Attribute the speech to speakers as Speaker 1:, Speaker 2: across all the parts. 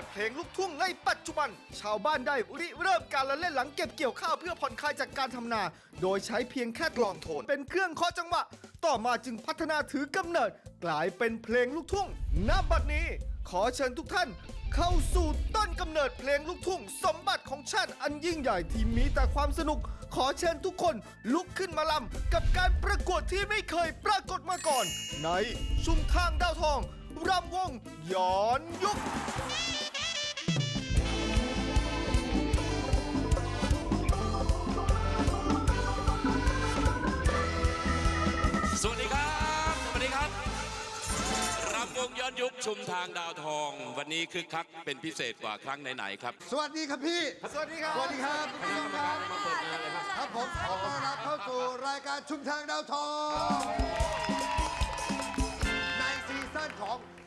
Speaker 1: เนิดเพลงลูกทุ่งในปัจจุบัน ชาวบ้านได้ริเริ่มการละเล่นหลังเก็บเกี่ยวข้าวเพื่อผ่อนคลายจากการทำนา โดยใช้เพียงแค่กลองโทน เป็นเครื่องเคาะจังหวะ ต่อมาจึงพัฒนาถือกำเนิด กลายเป็นเพลงลูกทุ่งณบัดนี้ ขอเชิญทุกท่าน เข้าสู่ต้นกำเนิดเพลงลูกทุ่ง สมบัติของชาติอันยิ่งใหญ่ที่มีแต่ความสนุก ขอเชิญทุกคนลุกขึ้นมาลำกับการประกวดที่ไม่เคยปรากฏมาก่อน ในชุมทางดาวทอง รำวงย้อนยุค
Speaker 2: สวัสดีครับ สวัสดีครับรำวงย้อนยุคชุมทางดาวทอง วันนี้คึกคักเป็นพิเศษกว่าครั้งไหนๆครับ
Speaker 3: สวัสดีครับพี่
Speaker 1: สวัสดีครับ
Speaker 3: สวัสดีครับคุณผู้ชมครับ ครับผมขอต้อนรับเข้าสู่รายการชุมทางดาวทองในซีซั่นของ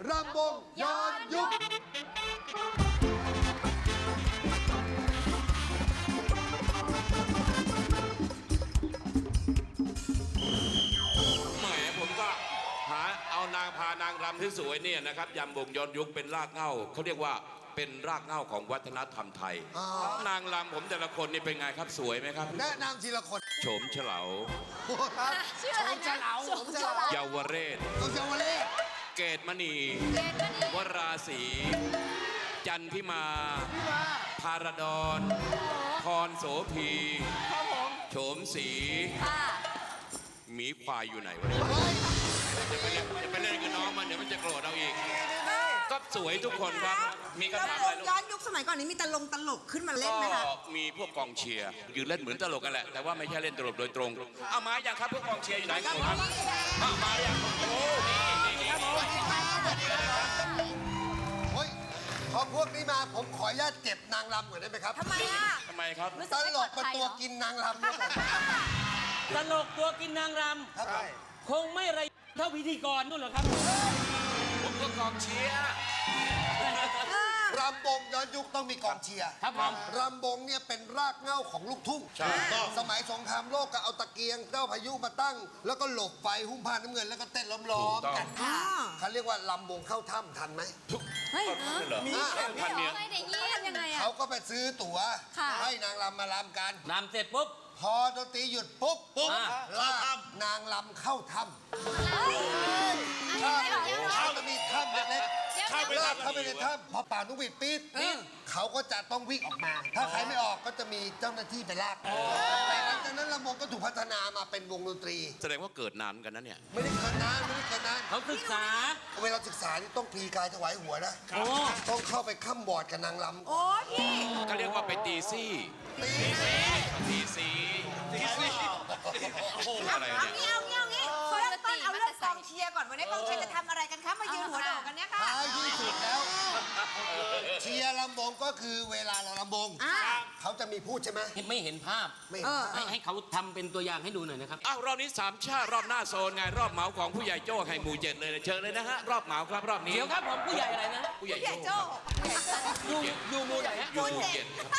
Speaker 3: รำวงย้อนยุค
Speaker 2: แหมผมก็หาเอานางพานางรำที่สวยเนี่ยนะครับยำวงย้อนยุคเป็นรากเหง้าเขาเรียกว่าเป็นรากเหง้าของวัฒนธรรมไทย
Speaker 3: อ่
Speaker 2: นางรำผมแต่ละคนนี่เป็นไงครับสวยไหมครับ
Speaker 3: แนะนำทีละคน
Speaker 2: โฉมเฉลา
Speaker 3: ครับ
Speaker 4: ชื่ออะไรนะ
Speaker 3: ผมจะเหลาผมจะเหลา
Speaker 2: เยาวเรศ
Speaker 3: ตัวเยาวเล่
Speaker 2: เกตมณี
Speaker 4: เกณฑ์ก็ดี
Speaker 2: วราศีจันทิมา
Speaker 3: พี่มา
Speaker 2: พารดอนพรโสพี
Speaker 4: ครับผม
Speaker 2: โฉมสี
Speaker 4: ค่ะ
Speaker 2: หมีควายอยู่ไหนวะเนี่ย
Speaker 3: เฮ้ย
Speaker 2: จะไปเล่นจะไปเล่นกับน้องมันเดี๋ยวมันจะโกรธเอาอีก ก็สวยทุกคนครับ มีคำถาม
Speaker 5: ลำว
Speaker 2: อะไร
Speaker 5: ง
Speaker 2: ลูก
Speaker 5: ย้อนยุคสมัยก่อนนี้มีตลงตลกขึ้นมาเล่นไหมคะ
Speaker 2: ก็มีพวกกองเชียร์ยืนเล่นเหมือนตลกกันแหละ แต่ว่าไม่ใช่เล่นตลกโดยตรง เอามาอย่างครับพวกกองเชียร์อยู่ไหนครับผมเอามาอย่างโอ้
Speaker 3: พอพวกนี้มาผมขออนุญาตเก็บนางรำก่อนได้ไหมครับ
Speaker 4: ทำไมอะ
Speaker 2: ทำไมครับ
Speaker 4: รู้สึ
Speaker 3: ต
Speaker 4: กไม่
Speaker 3: ล
Speaker 4: ปลอกด
Speaker 3: เป็น
Speaker 4: ภัย
Speaker 3: ตัว
Speaker 4: เหรอ
Speaker 3: กินนางรำครับผม
Speaker 6: ตลกตัวกินนางร
Speaker 3: ครับำ
Speaker 6: คงไม่ไรเท่าพิธีกรนู่นหรอกครับ
Speaker 2: ผมก็กองเชียร์
Speaker 3: รำวงย้อนยุคต้องมีกองเชียร์
Speaker 6: ครับผม
Speaker 3: รำวงเนี่ยเป็นรากเหง้าของลูกทุ่ง
Speaker 2: ใช่ต้อง
Speaker 3: สมัยสงครามโลกก็เอาตะเกียงเจ้าพายุมาตั้ง แล้วก็หลบไฟหุ้มผ้าน้ำเงินแล้วก็เต้นล้อม
Speaker 2: ถูก
Speaker 3: ๆ
Speaker 2: ต้อง
Speaker 3: กันเขาเรียกว่าลำวงเข้าถ้ำทันไหม
Speaker 4: เฮ้ย
Speaker 2: เหรอ
Speaker 3: อะ
Speaker 2: พันเมีย
Speaker 4: ไม่ได้ยินทำยังไงอะ
Speaker 3: เขาก็ไปซื้อตั๋ว
Speaker 4: ค่ะ
Speaker 3: ให้นางรำมาลำกัน
Speaker 6: รำเสร็จปุ๊บ
Speaker 3: พอดนตรีหยุดปุ๊บปุ๊บ
Speaker 6: อะ
Speaker 3: ลากนางลำเข้าถ้ำ
Speaker 4: เฮ้ยอันนี้ไม่ได้เหรอ
Speaker 3: เขาจะมีถ้ำเล็ก
Speaker 4: เดี๋ยว
Speaker 2: เข้าไป
Speaker 3: ๆลากเข้าไปในถ้ำพอป่านุบิดปี๊ดเขาก็จะต้องวิ่งออกมา ถ้าใครไม่ออกก็จะมีเจ้าหน้าที่ไปลากแต่หลังจากนั้นลำวงก็ถูกพัฒนามาเป็นวงดนตรี
Speaker 2: แสดงว่าเกิดนานเหมือนกันนะเนี่ย
Speaker 3: ไม่ได้เกินนานไม่ได้เกินนาน
Speaker 6: เขาศึกษา
Speaker 3: เวลาศึกษานี่ต้องพลีกายถวายหัวนะ
Speaker 6: โอ้
Speaker 3: ต้องเข้าไปข้ามบอร์ดกับนางลำ
Speaker 5: โอ้พี่
Speaker 2: ก็เรียกว่าไปตีซี่
Speaker 3: ตี
Speaker 2: ตีสีตีสีโอ้โหอะไร
Speaker 5: เอา
Speaker 2: เนี่ย
Speaker 5: กองเชียร์ก่อนวันนี้กองเชียร์จะทำอะไรกันคะมายืนหัวโดดกันเนี่ยค่ะ
Speaker 3: ท้ายที่สุดแล้ว เชียร์ลำวงก็คือเวลาเราลำวง
Speaker 5: อ่า
Speaker 3: เขาจะมีพูดใช่ไหม
Speaker 6: ไม่เห็นภาพ
Speaker 3: ไม่
Speaker 5: เออ
Speaker 6: ให้ให้เขาทำเป็นตัวอย่างให้ดูหน่อยนะครับ
Speaker 2: อ้าวรอบนี้สามชาติรอบหน้าโซนไงรอบเหมาของผู้ใหญ่โจ้ให้หมู่เจ็ดเลยเชิญเลยนะฮะรอบเหมาครับรอบนี้
Speaker 6: เดี๋ยวครับผมผู้ใหญ่อะไรนะ
Speaker 2: ผู้ใหญ่
Speaker 5: ใหญ่
Speaker 2: โจ้
Speaker 5: โจ้
Speaker 6: อยู่อยู่หมูไหนฮะ
Speaker 2: อยู่หมู่เจ็ดครับ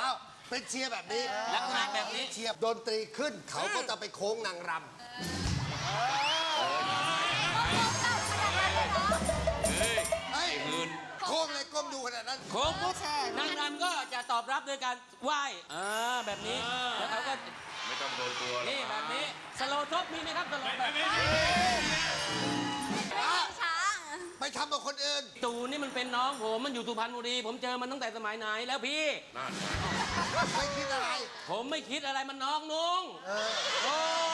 Speaker 3: อ้าวเป็นเชียร์แบบนี้
Speaker 6: ลักษณะแบบนี้
Speaker 3: เชียร์ดนตรีขึ้น เขาก็จะไปโค้งนางร
Speaker 2: เฮ้ยำ
Speaker 3: เฮ้ย
Speaker 2: ไอ้หืน
Speaker 3: โค้งเลยก้มดูขนาดนั้น
Speaker 6: โค้งปุ๊บนางรำก็จะตอบรับโดยการไหว้อ่าแบบนี้แล้วเขาก็
Speaker 2: ไม่ต้องโดนตัวหรอก
Speaker 6: นี่แบบนี้สโลว์ท็อปมีไหมครับสโลว์แบบนี้
Speaker 4: ช้าง
Speaker 3: ไปทำกับคนอื่น
Speaker 6: ตูนี่มันเป็นน้องผมมันอยู่สุพรรณบุรี ผมเจอมันตั้งแต่สมัยไหนแล้วพี่
Speaker 2: นั่น
Speaker 3: ไม่คิดอะไร
Speaker 6: ผมไม่คิดอะไรมันน้องนุ่ง
Speaker 3: เออ
Speaker 6: โอ้
Speaker 3: แล้ว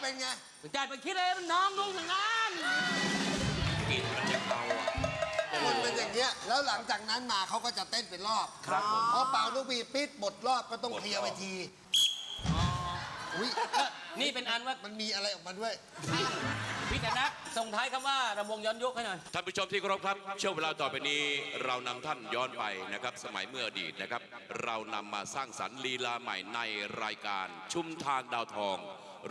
Speaker 3: เป็นไง
Speaker 6: ใจไปคิดอะไรมันน้องนุ่งอย่างนั้น
Speaker 2: กลินมันจะเบาอะ
Speaker 3: คนเป็นอย่างเงี้ย แล้วหลังจากนั้นมาเขาก็จะเต้นเป็นรอบ
Speaker 2: ครับผม
Speaker 3: พอเป่าลูกบีปิดหมดรอบก็ต้องเคลียร์เวทีอุ้ย
Speaker 6: นี่เป็นอันว่า
Speaker 3: มันมีอะไรออกมาด้วย
Speaker 6: พี่ธนักส่งท้ายคำว่ารำวงย้อนยุคให้หน่อย
Speaker 2: ท่านผู้ชมที่เคารพครับช่วงเวลาต่อไปนี้เรานำท่านย้อนไปนะครับ สมัยเมื่ออดีตนะครับ เรานำมาสร้างสรรค์ลีลาใหม่ในรายการชุมทางดาวทอง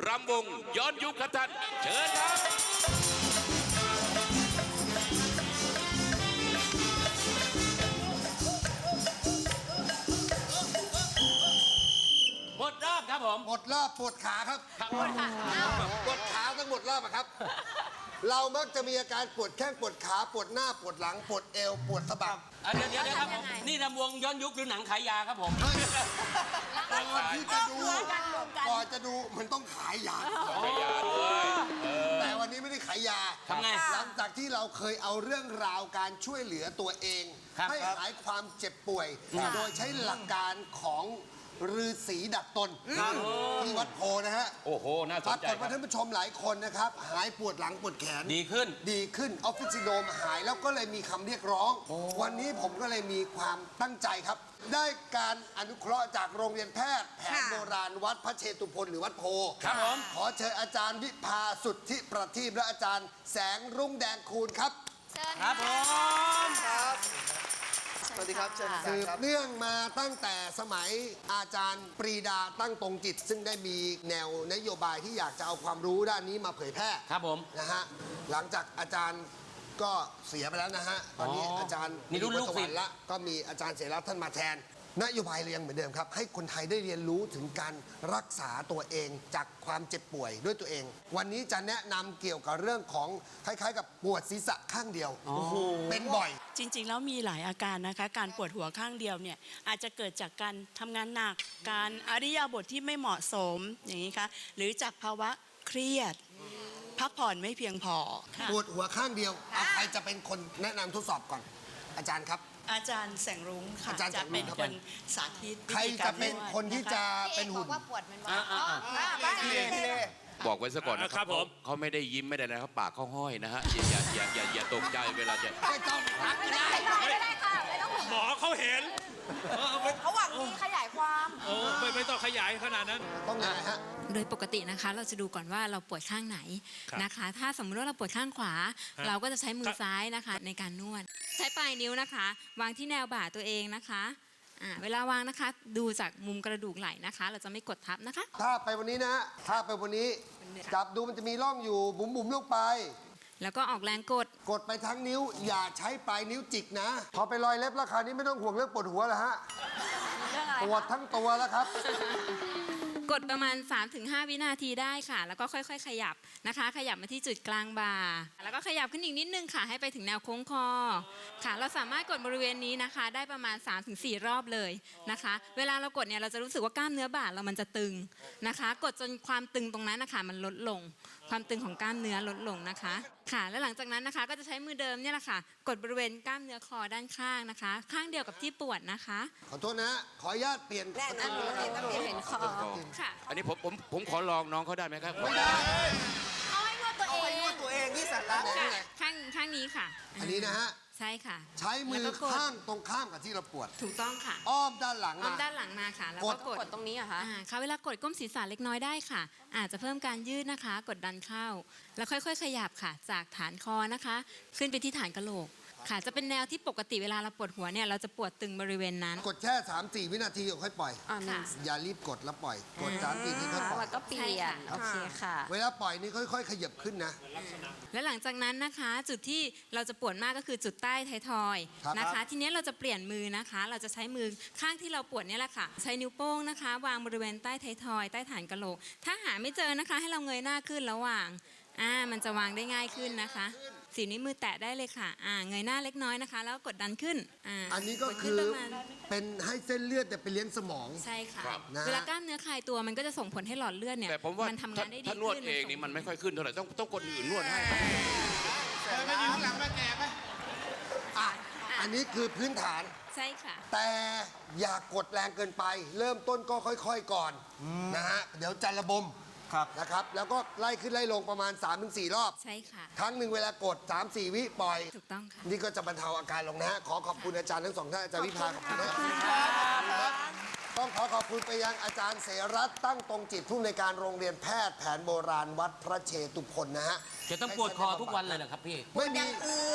Speaker 2: รำวงย้อนยุคครับท่านเชิญครับ
Speaker 6: หมดรอบครับผม
Speaker 3: หมดรอบปวดขาครับ
Speaker 4: ปวดค่ะอ้าว
Speaker 3: ปวดขาทั้งหมดรอบอะครับ เรามักจะมีอาการปวดแข้งปวดขาปวดหน้าปวดหลังปวดเอวปวดสะบัก
Speaker 6: อะเดี๋ยวเดี๋ยวเดี๋ยวครับผมนี่ลำวงย้อนยุคหรือหนังขายยาครับผม
Speaker 3: ก่อนที่จะดูก่อนจะดูมันต้องขายยา
Speaker 2: ขายยาด้วย
Speaker 3: แต่วันนี้ไม่ได้ขายยา
Speaker 6: ทำไง
Speaker 3: หลังจากที่เราเคยเอาเรื่องราวการช่วยเหลือตัวเอง
Speaker 6: ครับ
Speaker 3: ให้หายความเจ็บป่วย โดยใช้หลักการของ ฤาษีดัดตนที่วัดโพนะฮะ
Speaker 2: โอ้โห น่าส
Speaker 3: ป
Speaker 2: น
Speaker 3: รา
Speaker 2: ใจ
Speaker 3: กฏ
Speaker 2: ครั
Speaker 3: ว่า
Speaker 2: บ
Speaker 3: ท่านผู้ชมหลายคนนะครับ หายปวดหลังปวดแขน
Speaker 6: ดีขึ้น
Speaker 3: ดีขึ้นออฟฟิศซินโดรมหายแล้วก็เลยมีคำเรียกร้อง วันนี้ผมก็เลยมีความตั้งใจครับ ได้การอนุเคราะห์จากโรงเรียนแพทย์แผนโบราณวัดพระเชตุพนหรือวัดโพ
Speaker 6: ครับผม
Speaker 3: ขอเชิญอาจารย์วิภาสุทธิประทีปและอาจารย์แสงรุ่งแดงคูณครับ
Speaker 6: ครับผม
Speaker 1: สวัสดีครับเชิญอาจาร
Speaker 3: สื
Speaker 1: ย์
Speaker 3: บ
Speaker 1: ครับ
Speaker 3: เนื่องมาตั้งแต่สมัยอาจารย์ปรีดาตั้งตรงจิต ซึ่งได้มีแนวนโยบายที่อยากจะเอาความรู้ด้านนี้มาเผยแพร่
Speaker 6: ครับผม
Speaker 3: นะฮะ หลังจากอาจารย์ก็เสียไปแล้วนะฮะ ตอนนี้
Speaker 6: อ๋ออ
Speaker 3: อาจารย์
Speaker 6: นี่รุ่น
Speaker 3: อยู่
Speaker 6: ลูก
Speaker 3: บส
Speaker 6: ศิ
Speaker 3: วร
Speaker 6: ษ
Speaker 3: ร
Speaker 6: ย์
Speaker 3: ค์ละก็มีอาจารย์เสรีรัตน์ท่านมาแทน นโยบายเรายังเหมือนเดิมครับ ให้คนไทยได้เรียนรู้ถึงการรักษาตัวเองจากความเจ็บป่วยด้วยตัวเอง วันนี้จะแนะนำเกี่ยวกับเรื่องของคล้ายๆ กับปวดศีรษะข้างเดียวเป็นบ่อย
Speaker 7: จริงๆ แล้วมีหลายอาการนะคะ การปวดหัวข้างเดียวเนี่ยอาจจะเกิดจากการทำงานหนัก การอริยาบทที่ไม่เหมาะสมอย่างนี้คะหรือจากภาวะเครียด พักผ่อนไม่เพียงพอค่ะ
Speaker 3: ปวดหัวข้างเดียวเอาใครจะเป็นคนแนะนำทดสอบก่อน อาจารย์ครับ
Speaker 7: อาจารย์แสงรุ้งค่ะ
Speaker 3: อาจารย์แส
Speaker 7: จะ
Speaker 3: งรุ้
Speaker 7: เป็น
Speaker 3: งครับ
Speaker 7: คนสาธิตวิ
Speaker 3: ใคร
Speaker 7: ธีกา
Speaker 3: จะ
Speaker 7: ร
Speaker 3: เป็นคนที่จะเป็นหุ่น
Speaker 6: อ่าอ่าอ่า
Speaker 1: พี่เล่พี่เล่
Speaker 2: บอกไว้ซะก่อนนะค
Speaker 8: ครั
Speaker 2: รับบ
Speaker 8: ผม
Speaker 2: เขาไม่ได้ยิ้มไม่ได้นะครับปากเขาห้อยนะฮะอย่าอย่าอย่าอย่าอย่าตกใจเวลาจะ
Speaker 3: ไม่ต้อง
Speaker 5: ไม่ได้ไม่ได้ค่ะไม่ต้อง
Speaker 8: หมอเขาเห็นเออไม่
Speaker 5: เขาหวังดีขยายความ
Speaker 8: โอ้ไม่ไม่ต้องขยายขนาดนั้น
Speaker 3: ต้องยังไงฮะ
Speaker 9: โดยปกตินะคะ เราจะดูก่อนว่าเราปวดข้างไหน
Speaker 8: ครับ
Speaker 9: นะคะ ถ้าสมมติว่าเราปวดข้างขวา
Speaker 8: ฮะ
Speaker 9: เราก็จะใช้มื
Speaker 8: ค
Speaker 9: อ
Speaker 8: รับ
Speaker 9: ซ้ายนะคะ ในการนวด ใช้ปลายนิ้วนะคะ วางที่แนวบ่าตัวเองนะคะอ่าเวลาวางนะคะ ดูจากมุมกระดูกไหล่นะคะ เราจะไม่กดทับนะคะ
Speaker 3: ถ้าไปวันนี้นะฮะถ้าไปวันนี้ จับดูมันจะมีร่องอยู่บุ๋มบุ๋มๆลงไป
Speaker 9: แล้วก็ออกแรงกด
Speaker 3: กดไปทั้งนิ้ว อย่าใช้ปลายนิ้วจิกนะ พอไปรอยเล็บราคราวนี้ไม่ต้องห่วงเรื่องปวดหัวแล้วฮะ
Speaker 5: เรื่องอะไร
Speaker 3: ปวดทั้งตัวแล้วครับ
Speaker 9: กดประมาณ 3-5 วินาทีได้ค่ะ แล้วก็ค่อยๆ ขยับนะคะ ขยับมาที่จุดกลางบ่า แล้วก็ขยับขึ้นอีกนิดนึงค่ะ ให้ไปถึงแนวโค้งคอ ค่ะ เราสามารถกดบริเวณนี้นะคะ ได้ประมาณ 3-4 รอบเลยนะคะ เวลาเรากดเนี่ยเราจะรู้สึกว่ากล้ามเนื้อบ่าเรามันจะตึงนะคะ กดจนความตึงตรงนั้นนะคะมันลดลง ความตึงของกล้ามเนื้อลดลงนะคะ ค่ะ แล้วหลังจากนั้นนะคะก็จะใช้มือเดิมเนี่ยแหละค่ะ กดบริเวณกล้ามเนื้อคอด้านข้างนะคะ ข้างเดียวกับที่ปวดนะคะ
Speaker 3: ขอโทษนะฮะขออนุญาตเปลี่ยน
Speaker 5: แน่นะเห็นเห็นคอ
Speaker 9: ค่ะ
Speaker 2: อันนี้ผมผมผมขอลองน้องเขาได้ไหมครับ
Speaker 3: ไม่ได้
Speaker 5: เอาให้นวดตัวเอ
Speaker 1: เอาไปนว
Speaker 5: ง
Speaker 1: ดตัวเองนี่สาระ
Speaker 9: ข้างข้างนี้ค่ะ
Speaker 3: อันนี้นะฮะ
Speaker 9: ใช่ค่ะ
Speaker 3: ใช้มื
Speaker 9: แล้
Speaker 3: อ
Speaker 9: วก็กด
Speaker 3: ข้างตรงข้ามกับที่เราปวด
Speaker 9: ถูกต้องค่ะ
Speaker 3: อ้อมด้านหลัง
Speaker 9: อ้อม
Speaker 3: มา
Speaker 9: ด้านหลังมาค่ะ แล้ว
Speaker 3: ก
Speaker 9: ก็
Speaker 3: ด
Speaker 9: กด
Speaker 5: กดตรงนี้เหรอคะ
Speaker 9: อ่าค่ะเวลากดก้มศีรษะเล็กน้อยได้ค่ะ อาจจะเพิ่มการยืดนะคะ กดดันเข้า แล้วค่อยๆ ขยับค่ะ จากฐานคอนะคะ ขึ้นไปที่ฐานกะโหลก ค่ะ จะเป็นแนวที่ปกติเวลาเราปวดหัวเนี่ยเราจะปวดตึงบริเวณนั้น
Speaker 3: กดแค่3 4วินาทีค่อยปล่อย
Speaker 5: อ่าหนึ่ง
Speaker 3: อย่ารีบกดแล้วปล่อย กด3 4ทีค่อยปล่อย
Speaker 5: แล้วก็เปลี่ยน โอเคค่ะ
Speaker 3: เวลาปล่อยนี่ค่อย ๆ ขยับขึ้นนะ
Speaker 9: และหลังจากนั้นนะคะ จุดที่เราจะปวดมากก็คือจุดใต้ไทยทอย
Speaker 3: ครับ
Speaker 9: นะคะทีนี้เราจะเปลี่ยนมือนะคะ เราจะใช้มือข้างที่เราปวดเนี่ยแหละค่ะ ใช้นิ้วโป้งนะคะ วางบริเวณใต้ไทยทอย ใต้ฐานกะโหลก ถ้าหาไม่เจอนะคะ ให้เราเงยหน้าขึ้นแล้ววางอ่ามันจะวางได้ง่ายขึ้นนะคะ สีนิ้วมือแตะได้เลยค่ะอ่าเงยหน้าเล็กน้อยนะคะ แล้วก็กดดันขึ้นอ่า
Speaker 3: อันนี้ก็
Speaker 9: ดขึ้
Speaker 3: คือ
Speaker 9: ประมาณ
Speaker 3: เป็นให้เส้นเลือดแต่ไปเลี้ยงสมอง
Speaker 9: ใช่ค่ะ
Speaker 2: ครับ
Speaker 3: นะ
Speaker 9: เวลากล้ามเนื้อคลายตัวมันก็จะส่งผลให้หลอดเลือดเนี่ย
Speaker 2: แต่ผมว่า
Speaker 9: ทำ
Speaker 2: ถ้างา
Speaker 9: นได้ดี
Speaker 2: ถ้านวด
Speaker 9: ขึ้
Speaker 2: เองนี่มันไม่ค่อยขึ้นเท่าไหร่ต้องต้องคนอื่นนวดให้
Speaker 3: อะอันนี้คือพื้นฐาน
Speaker 9: ใช่ค่ะ
Speaker 3: แต่อย่ากดแรงเกินไป เริ่มต้นก็ค่อย ๆ ก่อนนะฮะ เดี๋ยวจะระบม
Speaker 1: ครับ
Speaker 3: นะครับ แล้วก็ไล่ขึ้นไล่ลงประมาณ 3-4 รอบ
Speaker 9: ใช่ค่ะ
Speaker 3: ครั้งหนึ่งเวลากด 3-4 วิปล่อย
Speaker 9: ถูกต้องค่ะ
Speaker 3: นี่ก็จะบรรเทาอาการลงนะฮะ ขอขอบคุณอาจารย์ทั้งสองท่านอาจารย์วิภาขอบคุณนะครับต้องขอขอบคุณไปยังอาจารย์เสรัตน์ตั้งตรงจิตผู้ในวยการโรงเรียนแพทย์แผนโบราณวัดพระเชตุพนนะฮะ
Speaker 6: จะต้องปวดคอทุกวันเลยเหรอครับพี่
Speaker 3: ไม่มี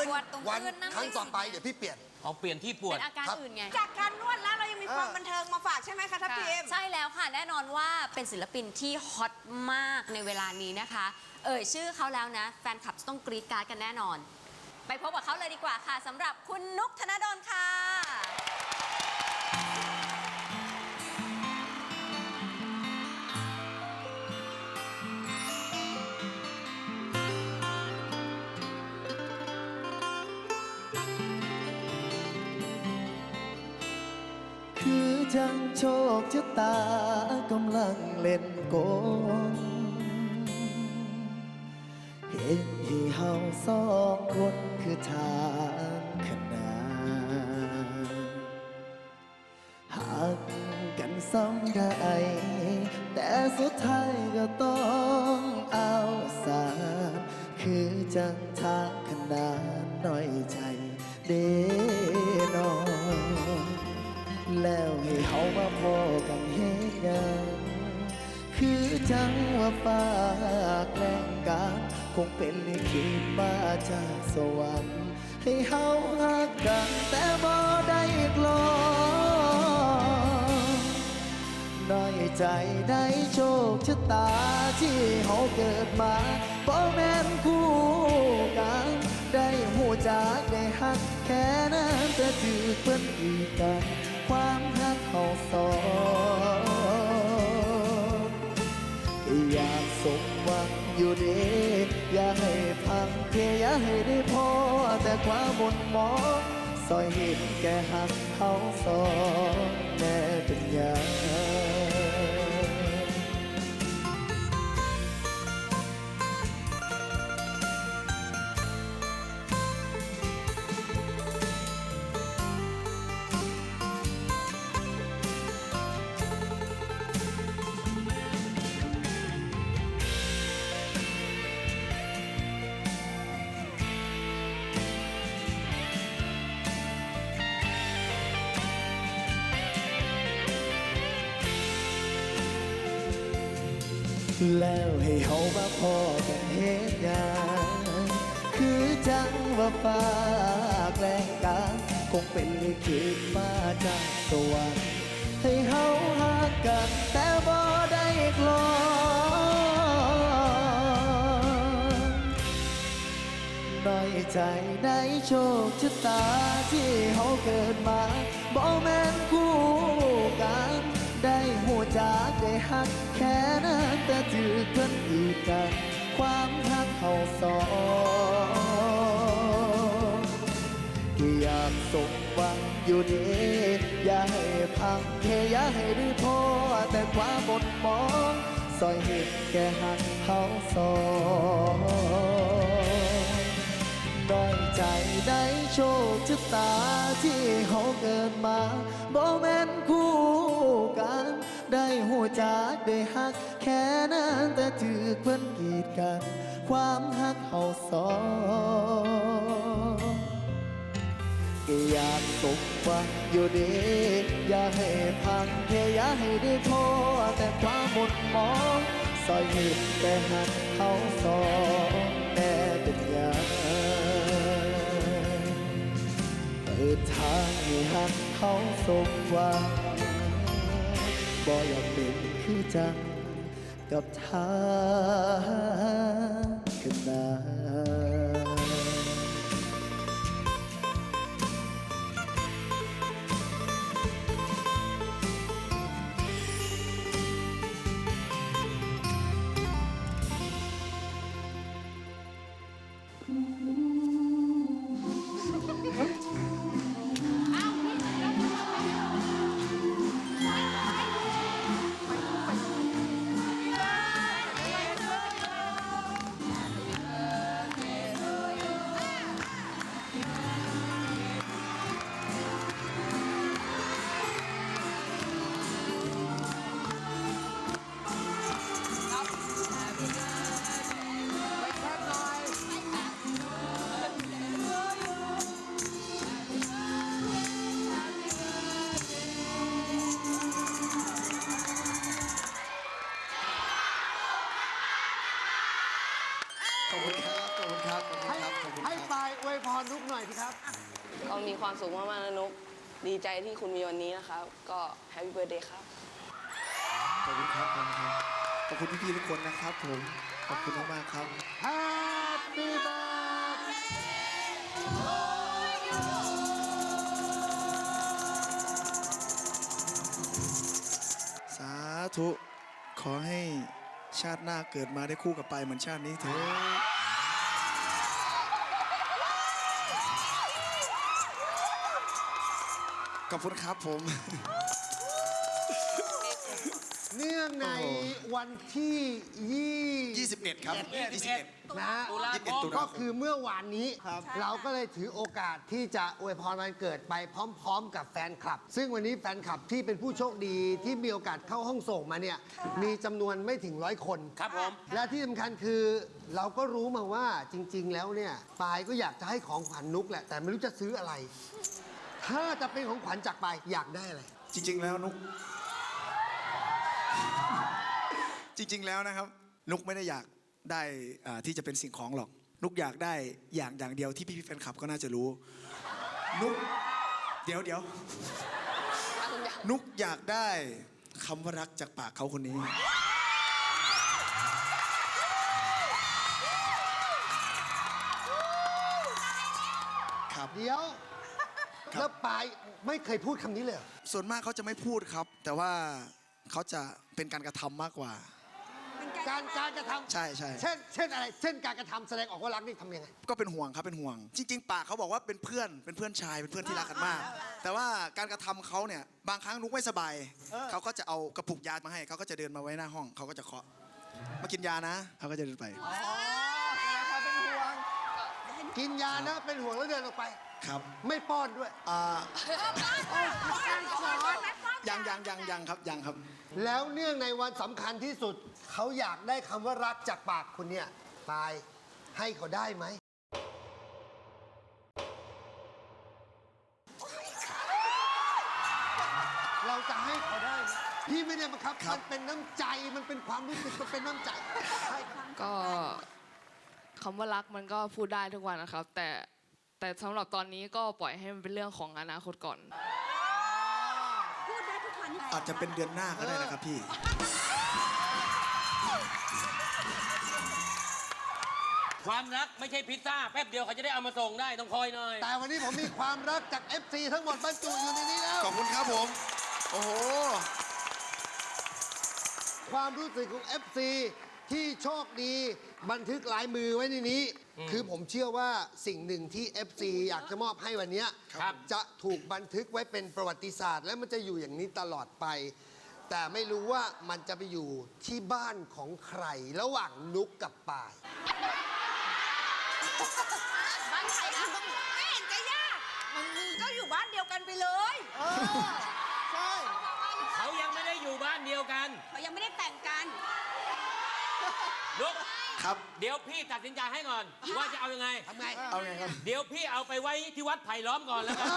Speaker 5: ปวดตรง
Speaker 3: วัน
Speaker 5: ขึ้นนั่ง
Speaker 3: ครั้งต่อไปเดี๋ยวพี่เปลี่ยน
Speaker 6: เอาเปลี่ยนที่ปวด
Speaker 4: เป็นอาการ
Speaker 3: ครับ
Speaker 4: อื่นไง
Speaker 5: จากการนวดแล้วเรายังมีความบันเทิงมาฝากใช่ไหมคะทัพทีม
Speaker 4: ใช่แล้วค่ะ แน่นอนว่าเป็นศิลปินที่ฮอตมากในเวลานี้นะคะ เอ่ยชื่อเขาแล้วนะ แฟนคลับจะต้องกรี๊ดกราร์ดกันแน่นอน ไปพบกับเขาเลยดีกว่าค่ะสำหรับคุณนุกธนดลค่ะ
Speaker 10: จังโชคชะตากำลังเล่นโกงเห็นที่เฮาสองคนคือทางขนานหักกันสองได้แต่สุดท้ายก็ต้องเอาสารคือจังทาง จังว่าฝากแรงกาคงเป็นลิขิตมาจากสวรรค์ให้เฮาหักกันแต่บ่ได้กลองน้อยใจในโชคชะตาที่เฮาเกิดมาบ่แม่นคู่กันได้หูจากได้หักแค่นั้นแต่ถือเพิ่นอีกกัน ความหักเขาสอง สมหวังอยู่ดีอย่าให้พังเพอย่าให้ได้พอแต่ความบนมองซอยหินแก่หักเขาสองแม่เป็นยา กา คงเป็นลิขิตมาจากสวรรค์ให้เฮาหักกัน แต่บ่ได้กลอนน้อยใจในโชคชะตาที่เฮาเกิดมาบ่แม่นคู่กัน ได้หัวจากได้หักแค่นั้นแต่ถือเพิ่นอีกกัน ความหักเขาสอง ก็อยากสมหวังอยู่ดีอย่าให้พังเทอย่าให้ได้พอแต่ความบดมองซอยเห็นแก่หักเขาสองน้อยใจในโชคชะตาที่เขาเกิดมาบ่แม่นคู่กัน ได้หัวจากได้หักแค่นั้นแต่ถือเพิ่อนกีดกัน ความหักเขาสอง ก็อยากสมหวังอยู่ดี อย่าให้พังแค่อย่าให้ได้พอแต่ความหมดมองซอยเห็นแต่หักเขาสองแต่เป็นอยางเปิดทางให้หักเขาสมหวังบ่อยากเป็นคือจังกับทางขึ้นนา
Speaker 11: ดีใจที่คุณมีวันนี้นะครับ ก็แฮปปี้เบิร์ดเดย์ครับ
Speaker 10: ขอบคุณครับขอบคุณครับขอบคุณพี่ๆทุกคนนะครับ ผมขอบคุณมากๆครับ
Speaker 3: Happy birthday
Speaker 10: สาธุ ขอให้ชาติหน้าเกิดมาได้คู่กับไปายเหมือนชาตินี้เถอะ ขอบคุณครับผม
Speaker 3: เนื่องในวันที่ยี่
Speaker 12: 21 ครับ21
Speaker 3: นะฮะ
Speaker 6: ตุลาคม
Speaker 12: ตุลาคม
Speaker 3: ก็คือเมื่อวานนี้เราก็เลยถือโอกาสที่จะอวยพรวันเกิดไปพร้อม ๆ กับแฟนคลับ ซึ่งวันนี้แฟนคลับที่เป็นผู้โชคดีที่มีโอกาสเข้าห้องส่งมาเนี่ยมีจำนวนไม่ถึงร้อยคน
Speaker 6: ครับผม
Speaker 3: และที่สำคัญคือเราก็รู้มาว่าจริง ๆ แล้วเนี่ยปายก็อยากจะให้ของขวัญนุกแหละแต่ไม่รู้จะซื้ออะไร ถ้าจะเป็นของขวัญจากปายอยากได้อะไร
Speaker 12: จริง ๆ แล้วนุก จริง ๆ แล้วนะครับ นุกไม่ได้อยากได้อ่าที่จะเป็นสิ่งของหรอก นุกอยากได้อย่างอย่างเดียวที่พี่ๆแฟนคลับก็น่าจะรู้ นุก เดี๋ยวเดี๋ยว นุกอยากได้คำว่ารักจากปากเขาคนนี้ ครับ
Speaker 3: เดี๋ยว แล้วปายไม่เคยพูดคำนี้เลยเหรอ
Speaker 12: ส่วนมากเขาจะไม่พูดครับ แต่ว่าเขาจะเป็นการกระทำมากกว่า
Speaker 3: การการกระทำ
Speaker 12: ใช่ใช่
Speaker 3: เช่นเช่นอะไร เช่นการกระทำแสดงออกว่ารักนี่ทำยังไง
Speaker 12: ก็เป็นห่วงครับเป็นห่วง จริง ๆ ปากเขาบอกว่าเป็นเพื่อนเป็นเพื่อนชายเป็นเพื่อนที่รักกันมาก แต่ว่าการกระทำเขาเนี่ยบางครั้งนุกไม่สบายเขาก็จะเอากระปุกยามาให้เขาก็จะเดินมาไว้หน้าห้องเขาก็จะเคาะมากินยานะเขาก็จะเดินไป
Speaker 3: กินยานะเป็นห่วงแล้วเดินออกไป
Speaker 12: ครับ
Speaker 3: ไม่ป้อนด้วย
Speaker 12: อ่ายังยังยังยังครับยังครับ
Speaker 3: แล้วเนื่องในวันสำคัญที่สุด เขาอยากได้คำว่ารักจากปากคุณเนี่ยปายให้เขาได้ไหม เราจะให้เขาได้ไหมพี่ไม่ได้บังคับ
Speaker 12: ครับ
Speaker 3: มันเป็นน้ำใจมันเป็นความรู้สึกมันเป็นน้ำใจให้
Speaker 11: ก็คำว่ารักมันก็พูดได้ทุกวันนะครับ แต่ แต่สำหรับตอนนี้ก็ปล่อยให้มันเป็นเรื่องของอนาคตก่อน
Speaker 5: พูดได้ทุกวัน
Speaker 12: อาจจะเป็นเดือนหน้าก็ได้นะครับพี่
Speaker 6: ความรักไม่ใช่พิซซ่า แป๊บเดียวเขาจะได้เอามาส่งได้ต้องคอยหน่อย
Speaker 3: แต่วันนี้ผมมีความรักจาก FC ทั้งหมดบรรจุอยู่ในนี้แล้ว
Speaker 12: ขอบคุณครับผม โอ้โห
Speaker 3: ความรู้สึกของ FC ที่โชคดีบันทึกลายมือไว้ในนี้ คือผมเชื่อว่าสิ่งหนึ่งที่ FC อยากจะมอบให้วันเนี้ย
Speaker 6: ครับ
Speaker 3: จะถูกบันทึกไว้เป็นประวัติศาสตร์ และมันจะอยู่อย่างนี้ตลอดไป แต่ไม่รู้ว่ามันจะไปอยู่ที่บ้านของใครระหว่างนุกกับปาย
Speaker 5: บ้านใครอะไม่เห็นจะยากมันก็อยู่บ้านเดียวกันไปเลย
Speaker 13: ใช่
Speaker 6: เขายังไม่ได้อยู่บ้านเดียวกัน
Speaker 5: เขายังไม่ได้แต่งกัน
Speaker 6: ลุก
Speaker 12: ครับ
Speaker 6: เดี๋ยวพี่ตัดสินใจให้ก่อน ว่าจะเอายังไง
Speaker 3: ทำไง
Speaker 12: เอาไงครับ
Speaker 6: เดี๋ยวพี่เอาไปไว้ที่วัดไผ่ล้อมก่อนแล้วกัน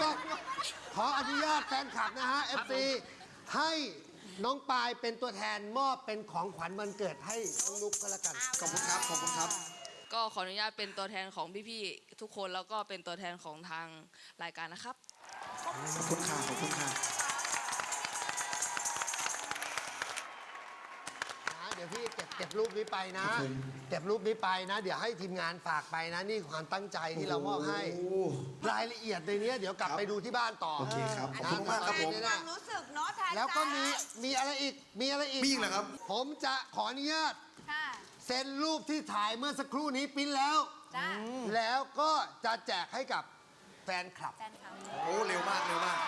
Speaker 3: ต้องขออนุญาตแฟนคลับนะฮะ FC ให้น้องปายเป็นตัวแทนมอบเป็นของขวัญวันเกิดให้น้องนุกก็แล้วกัน
Speaker 12: ขอบคุณครับขอบคุณครับ
Speaker 11: ก็ขออนุญาตเป็นตัวแทนของพี่ๆทุกคนแล้วก็เป็นตัวแทนของทางรายการนะครับ
Speaker 12: ขอบคุณค่ะขอบคุณค่ะ
Speaker 3: เดี๋ยวพี่เก็บเก็บรูปนี้ไปนะ
Speaker 12: ครับผม
Speaker 3: เก็บรูปนี้ไปนะ เดี๋ยวให้ทีมงานฝากไปนะ นี่ความตั้งใจที่เรามอบให้
Speaker 12: โอ้
Speaker 3: รายละเอียดในนี้เดี๋ยวกลับ
Speaker 12: ครับ
Speaker 3: ไปดูที่บ้านต่อ
Speaker 12: โอเคครับขอบคุณมากครับผม
Speaker 3: นะ
Speaker 5: ความรู้สึกเนาะแทน
Speaker 3: แล้วก็มีมีอะไรอีกมีอะไรอีก
Speaker 12: มีอีกเหรอครับ
Speaker 3: ผมจะขออนุญาต
Speaker 5: ค่ะ
Speaker 3: เซ็นรูปที่ถ่ายเมื่อสักครู่นี้ปริ้นแล้ว
Speaker 5: จ้า
Speaker 3: แล้วก็จะแจกให้กับแฟนคลับ
Speaker 5: แฟนคลับ
Speaker 12: โอ้เร็วมากเร็วมาก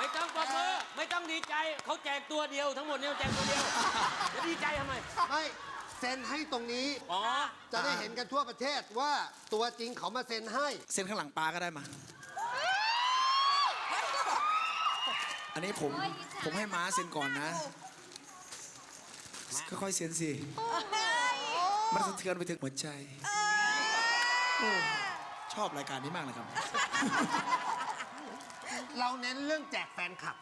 Speaker 6: ไม่ต้องปรบมือไม่ต้องดีใจเขาแจกตัวเดียวทั้งหมดเนี่ยแจกตัวเดียวจะดีใจทำไม
Speaker 3: ไม่เซ็นให้ตรงนี้
Speaker 6: อ๋อ
Speaker 3: จะได้เห็นกันทั่วประเทศว่าตัวจริงเขามาเซ็นให้
Speaker 12: เส้นข้างหลังปลาก็ได้มา อันนี้ผมผมให้ม้าเซ็นก่อนนะ ค่อยๆเซ็นสิ มันสะเทือนไปถึงหัวใจโอ้ชอบรายการนี้มากเลยครับ
Speaker 3: เราเน้นเรื่องแจกแฟนคลับ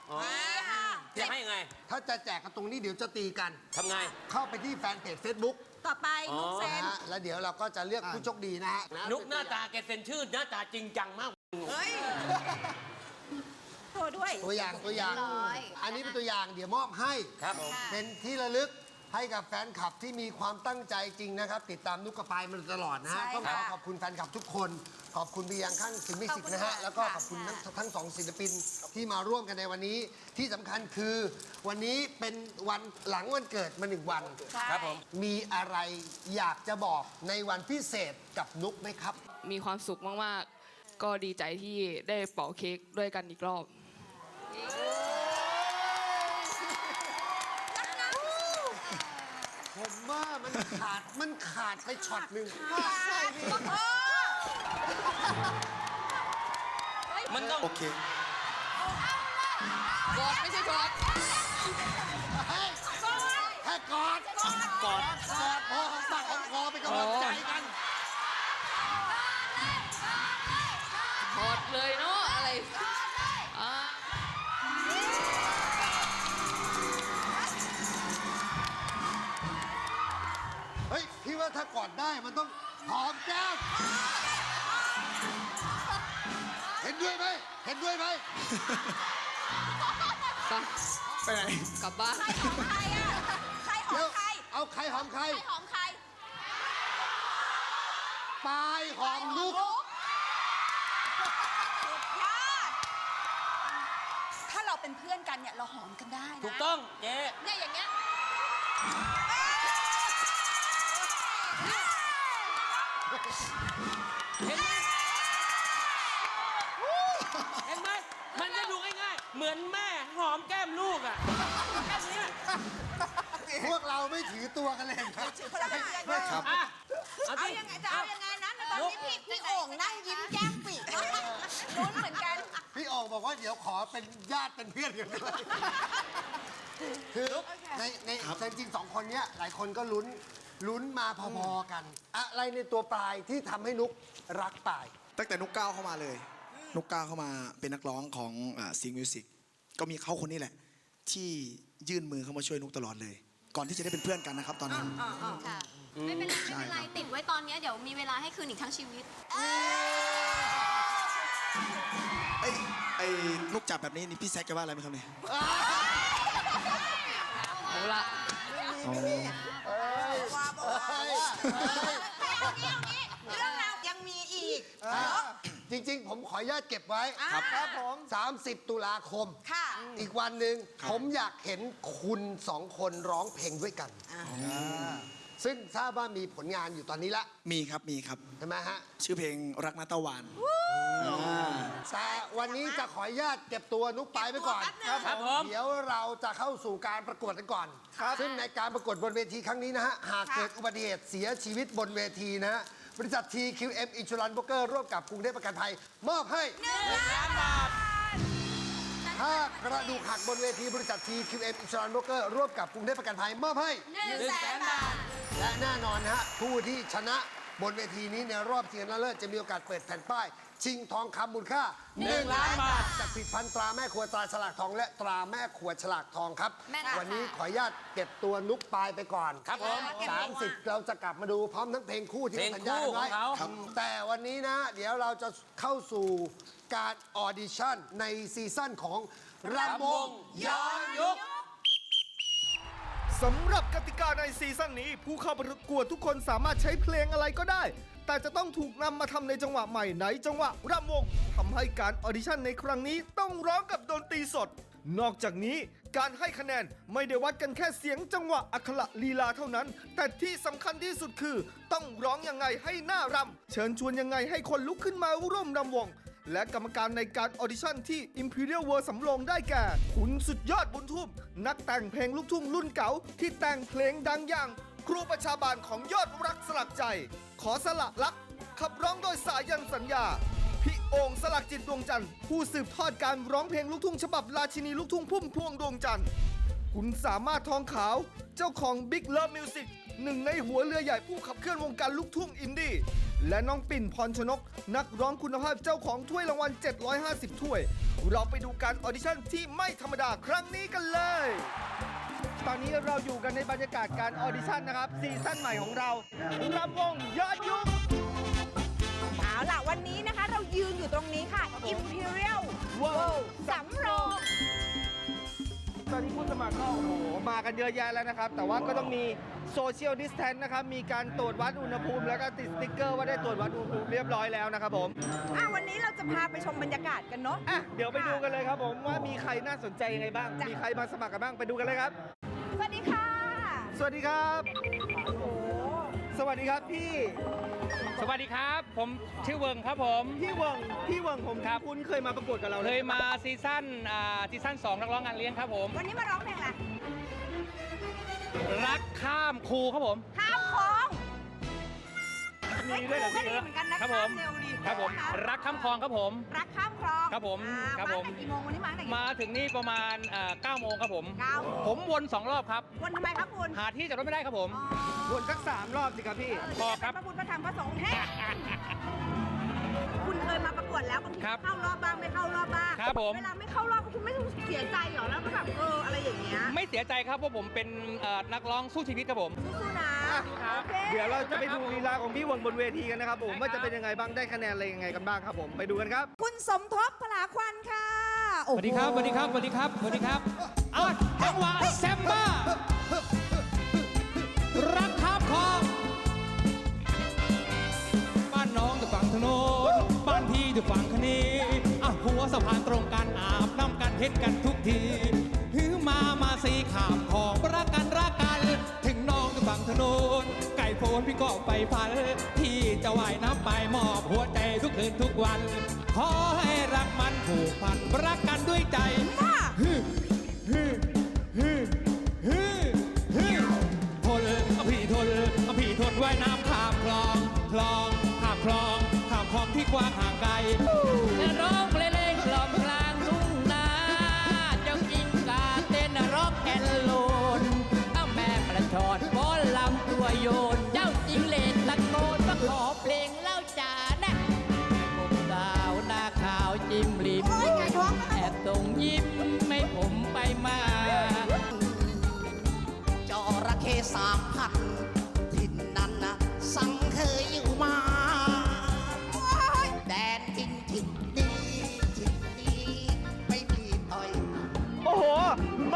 Speaker 6: จะให้ไง
Speaker 3: ถ้าจะแจกกันตรงนี้เดี๋ยวจะตีกัน
Speaker 6: ทำไง
Speaker 3: เข้าไปที่แฟนเพจ Facebook
Speaker 5: ต่อไปนุกเซ
Speaker 3: นะ
Speaker 5: น
Speaker 3: ฮะแล้วเดี๋ยวเราก็จะเลือกผู้โชคดีนะฮะ
Speaker 6: นุกหน้าตาแกเซ็นชื่อหน้าตาจริงจังมาก
Speaker 5: เฮ้ยโทรด้วย
Speaker 3: ตัวอย่างตัวอย่าง
Speaker 5: เรียบร้อย
Speaker 3: อันนี้เป็นตัวอย่างเดี๋ยวมอบให้
Speaker 6: ครับผม
Speaker 3: เป็นที่ระลึกให้กับแฟนคลับที่มีความตั้งใจจริงนะครับ ติดตามนุกกระปายมาตลอดนะฮะ
Speaker 5: ใช่
Speaker 3: ต้องขอ
Speaker 5: ค่ะ
Speaker 3: ขอบคุณแฟนคลับทุกคน ขอบคุณบียังข้างสิงห์มิสิกนะฮะ
Speaker 5: ขอบคุณค่ะ
Speaker 3: แล้วก็ขอบคุณทั้งทั้งสองศิลปินที่มาร่วมกันในวันนี้ ที่สำคัญคือวันนี้เป็นวันหลังวันเกิดมาหนึ่งวัน
Speaker 6: ครับผม
Speaker 3: มีอะไรอยากจะบอกในวันพิเศษกับนุกไหมครับ
Speaker 11: มีความสุขมาก ๆ ก็ดีใจที่ได้เป่าเค้กด้วยกันอีกรอบ
Speaker 3: ผมว่ามันขาด มันขาดไปช็อตหนึ่ง ใช่ดิ
Speaker 6: มันต้อง
Speaker 10: โอเค
Speaker 11: กอดไม่ใช่กอด
Speaker 3: แค่กอดกอดกอดพอของปากของคอเป็นกำลังใจกัน
Speaker 11: กอดเลยเนาะอะไรอ่า
Speaker 3: เฮ้ยพี่ว่าถ้ากอดได้มันต้องหอมแก้มเห็น ด้วยไหมเห็นด้วยไหม
Speaker 11: ไป
Speaker 10: ไปไหน
Speaker 11: กลับบ้าน
Speaker 5: ใครหอมใครอะ ใครหอ
Speaker 3: เดี๋ย
Speaker 5: ม
Speaker 3: ว
Speaker 5: ใคร
Speaker 3: เอาใครหอมใคร
Speaker 5: ใครหอมใคร
Speaker 3: ปลายหอมนุก
Speaker 5: ยอด ถ้าเราเป็นเพื่อนกันเนี่ยเราหอมกันได้นะ
Speaker 6: ถูกต้องเจ๊
Speaker 5: เนี่ยอย่างเงี้ย
Speaker 6: เห็นไหม ไม่
Speaker 3: ถือตัวกันเลยครับ
Speaker 5: คนละเป็นเพื่อนกัน
Speaker 10: ครับ
Speaker 6: อะเอา
Speaker 5: เอา
Speaker 6: สิ
Speaker 5: ยังไงจะเอายังไงนั้นตอนนี้พี่พี่โอ่งนั่งยิ้มแย้มปีกลุ้นเหมือนกัน
Speaker 3: พี่โอ่งบอกว่าเดี๋ยวขอเป็นญาติเป็นเพื่อนกันด้วยคือในในแต่จริงๆสองคนเนี้ยหลายคนก็ลุ้นลุ้นมาพอๆกัน อะไรในตัวปลายที่ทำให้นุกรักปลาย
Speaker 10: ตั้งแต่นุกก้าวเข้ามาเลย นุกก้าวเข้ามาเป็นนักร้องของซิงมิวสิกก็มีเขาคนนี้แหละ ที่ยื่นมือเข้ามาช่วยนุกตลอดเลย ก่อนที่จะได้เป็นเพื่อนกันนะครับ ตอนนั้น
Speaker 4: ค่ะ ไม่เป็นไรไม่เป็นไรติดไว้ตอนเนี้ยเดี๋ยวมีเวลาให้คืนอีกทั้งชีวิต
Speaker 10: ไอ้ไอ้นุกจับแบบนี้นี่พี่แซกจะว่าอะไรไหมครับเนี่ย
Speaker 11: เอาละ
Speaker 10: อ๋อ
Speaker 5: ว่าบอกว่าเอางี้เอางี้เรื่องราวยังมีอีก
Speaker 3: จ ริง ๆ ผมขออนุญาตเก็บไว้
Speaker 5: ครับ
Speaker 1: ครับผม
Speaker 3: 30 ตุลาคม
Speaker 5: ค่ะ
Speaker 3: อีกวันหนึ่งผมอยากเห็นคุณสองคนร้องเพลงด้วยกันซึ่งทราบว่ามีผลงานอยู่ตอนนี้ละ
Speaker 10: มีครับมีครับ
Speaker 3: ใช่ไหมฮะ
Speaker 10: ชื่อเพลงรักนาตะวัน
Speaker 3: แต่วันนี้จะขออนุญาตเก็บตัวนุกไปายไปก่อน
Speaker 6: ครับผม
Speaker 3: เดี๋ยวเราจะเข้าสู่การประกวดกันก่อน
Speaker 1: ครับ
Speaker 3: ซึ่งในการประกวดบนเวทีครั้งนี้นะฮะหากเกิดอุบัติเหตุเสียชีวิตบนเวทีนะฮะ บริษัท TQM Insurance Broker ร่วมกับกรุงเทพประกันภัย มอบให้ถ้ากระดูกหักบนเวทีบริษัท TQM Insurance Broker ร่วมกับกรุงเทพประกันภัยมอบให้
Speaker 5: หนึ่งแสนบาท
Speaker 3: และแน่นอนนะฮะผู้ที่ชนะบนเวทีนี้ในรอบชิงชนะเลิศจะมีโอกาสเปิดแผ่นป้าย ชิงทองคำมูลค่า1ล้านบาทจากผลิตภัณฑ์ตราแม่ครัวตราฉลากทอง และตราแม่ครัวฉลากทองครับ
Speaker 5: แม่นค่ะ
Speaker 3: วันนี้ขออนุญาตเก็บตัวนุกปลายไปก่อน
Speaker 6: ครับผม
Speaker 3: 30เราจะกลับมาดูพร้อมทั้งเพลงคู่ที่
Speaker 6: เพลง
Speaker 3: สัญญากันไว้
Speaker 6: คู่ของเขา
Speaker 3: ครับแต่วันนี้นะ เดี๋ยวเราจะเข้าสู่การออดิชั่นในซีซั่นของรำวงย้อนยุค
Speaker 1: สำหรับกติกาในซีซั่นนี้ ผู้เข้าประกวดทุกคนสามารถใช้เพลงอะไรก็ได้ แต่จะต้องถูกนำมาทำในจังหวะใหม่ในจังหวะรำวงทำให้การออดิชั่นในครั้งนี้ต้องร้องกับดนตรีสด นอกจากนี้การให้คะแนนไม่ได้วัดกันแค่เสียงจังหวะอักขระลีลาเท่านั้น แต่ที่สำคัญที่สุดคือ ต้องร้องยังไงให้น่ารำเชิญชวนยังไงให้คนลุกขึ้นมาร่วมรำวง และกรรมการในการออดิชั่นที่ Imperial World สำโรงได้แก่ คุณสุดยอดบุญทุ่ม นักแต่งเพลงลูกทุ่งรุ่นเก่าที่แต่งเพลงดังอย่าง ครูประชาบาลของยอดรักสลักใจ ขอสละรัก ขับร้องโดยสายันสัญญา พี่โอ่งสลักจิตดวงจันทร์ผู้สืบทอดการร้องเพลงลูกทุ่งฉบับราชินีลูกทุ่งพุ่มพวงดวงจันทร์คุณสามารถทองขาวเจ้าของ Big Love Music หนึ่งในหัวเรือใหญ่ผู้ขับเคลื่อนวงการลูกทุ่งอินดี้และน้องปิ่นพรชนก นักร้องคุณภาพเจ้าของถ้วยรางวัล 750 ถ้วย เราไปดูการออดิชั่นที่ไม่ธรรมดาครั้งนี้กันเลย ตอนนี้เราอยู่กันในบรรยากาศการออดิชั่นนะครับซีซั่นใหม่ของเรารำวงยอดยุค
Speaker 5: เอาล่ะวันนี้นะคะเรายืนอยู่ตรงนี้ค่ะ Imperial World สำโรง
Speaker 1: ตอนนี้ผู้สมัครก็โอ้โหมากันเยอะแยะแล้วนะครับ แต่ว่าก็ต้องมีโซเชียลดิสแทนนะครับ มีการตรวจวัดอุณหภูมิ แล้วก็ติดสติ๊กเกอร์ว่าได้ตรวจวัดอุณหภูมิเรียบร้อยแล้วนะครับผม
Speaker 5: อะวันนี้เราจะพาไปชมบรรยากาศกันเนาะ
Speaker 1: อะเดี๋ยวไปดูกันเลยครับผมว่ามีใครน่าสนใจยังไงบ้าง
Speaker 5: จ้ะ
Speaker 1: มีใครมาสมัครกันบ้างไปดูกันเลยครับ
Speaker 5: สวัสดีค่ะ
Speaker 1: สวัสดีครับ
Speaker 5: โอ้โห
Speaker 1: สวัสดีครับพี่
Speaker 8: สวัสดีครับ ผมชื่อเวิงครับผม
Speaker 1: พี่เวิงพี่เวิงผม
Speaker 8: ครับ
Speaker 1: คุณเคยมาประกวดกับเรา
Speaker 8: เคยมาซีซั่นอ่าซีซั่น2นักร้องงานเลี้ยงครับผม
Speaker 5: วันนี้มาร้องเพลงอะไร
Speaker 8: รักข้ามครูครับผม
Speaker 5: ข้ามของ
Speaker 1: มีด้วยเหรอ
Speaker 5: ก็
Speaker 1: พี่
Speaker 5: ดีเหมือนกันนะครับ
Speaker 8: ผม
Speaker 5: ข้ามเร็วดี
Speaker 8: ครับผม
Speaker 5: นะะ
Speaker 8: รักข้ามคลองครับผม
Speaker 5: รักข้ามคลอง
Speaker 8: ครับผม
Speaker 5: อ่า
Speaker 8: ครับผมา
Speaker 5: ตั้งแต่กี่โมงวันนี้มาตั้งแต่กี่โมง
Speaker 8: มาถึงนี่ประมาณอ่า9โมงครับผม
Speaker 5: เก้าโมง
Speaker 8: ผมวน 2 รอบครับ
Speaker 5: วนทำไมครับคุณ
Speaker 8: หาที่จอดรถไม่ได้ครับผม
Speaker 1: วนสักสามรอบสิครับพี่
Speaker 8: พอครับ
Speaker 5: พระพุทธพระธรรมพระสงฆ์แท้คุณเคยมาประกวดแล้วบางที
Speaker 8: ครับ
Speaker 5: เข้ารอบบ้างไม่เข้ารอบบ้าง
Speaker 8: ครับผม
Speaker 5: เวลาไม่เข้ารอบคุณไม่รู้สึกเสียใจเหรอแล้วก็แบบเอออะไรอย่างเงี้ย
Speaker 8: ไม่เสียใจครับเพราะผมเป็นเอ่อนักร้องสู้ชีวิตครับผม
Speaker 5: สู้ๆนะโอเค
Speaker 1: เดี๋ยวเราจะไปดูลีลาของพี่เวิงบนเวทีกันนะครับผมว่าจะเป็นยังไงบ้างได้คะแนนอะไรยังไงกันบ้างครับผมไปดูกันครับ
Speaker 5: คุณสมทบพลาควันค่ะ
Speaker 8: สวัสดีครับสวัสดีครับสวัสดีครับสวัสดีครับเอาจังหวะแซมบ้ารักข้ามคลองบ้านน้องอยู่ฝั่งถนนบ้านพี่อยู่ฝั่งคะนีอะหัวสะพานตรงกันอาบน้ำกันเฮ็ดกันทุกทีหือมามาสีขามของรักกันรักกัน โพนพี่ก็ไปพันพี่จะว่ายน้ำไปมอบหัวใจทุกคืนทุกวัน ขอให้รักมันผูกพันรักกันด้วยใจ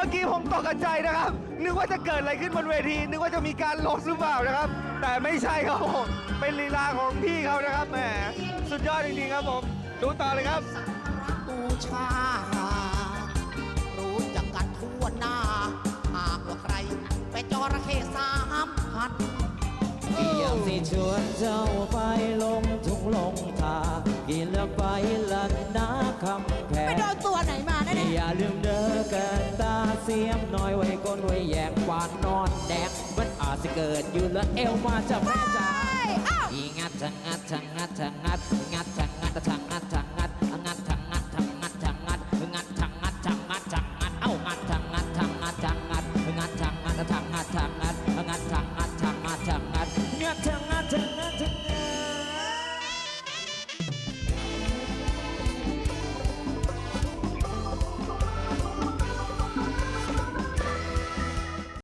Speaker 1: มื่อกี้ผมตกใจนะครับ นึกว่าจะเกิดอะไรขึ้นบนเวที นึกว่าจะมีการลบหรือเปล่านะครับ แต่ไม่ใช่ครับผมเป็นลีลาของพี่เขานะครับแหมสุดยอดจริงๆครับผมดูต่อเลยครับ
Speaker 14: บูชารู้จักกันทั่วหน้า หากว่าใครไปจระเข้สามพัน
Speaker 15: เกี่ยวสิชวนเจ้าไปลงทุ่งลง ทากินแล้วไปลันนาคำแพ
Speaker 5: ไป
Speaker 15: ง
Speaker 5: โดนตัวไหนมาแน่
Speaker 15: อย่าลืมเด้อเกินตาเสียมน้อยไว้ก้นไว้แยกวานนอนแดงมันอาจจะเกิดอยู่แล้วเอวมาจะแม่จ๋า
Speaker 5: ๆอ้าว
Speaker 15: อีงัดชะงัดชะงัดชะงัด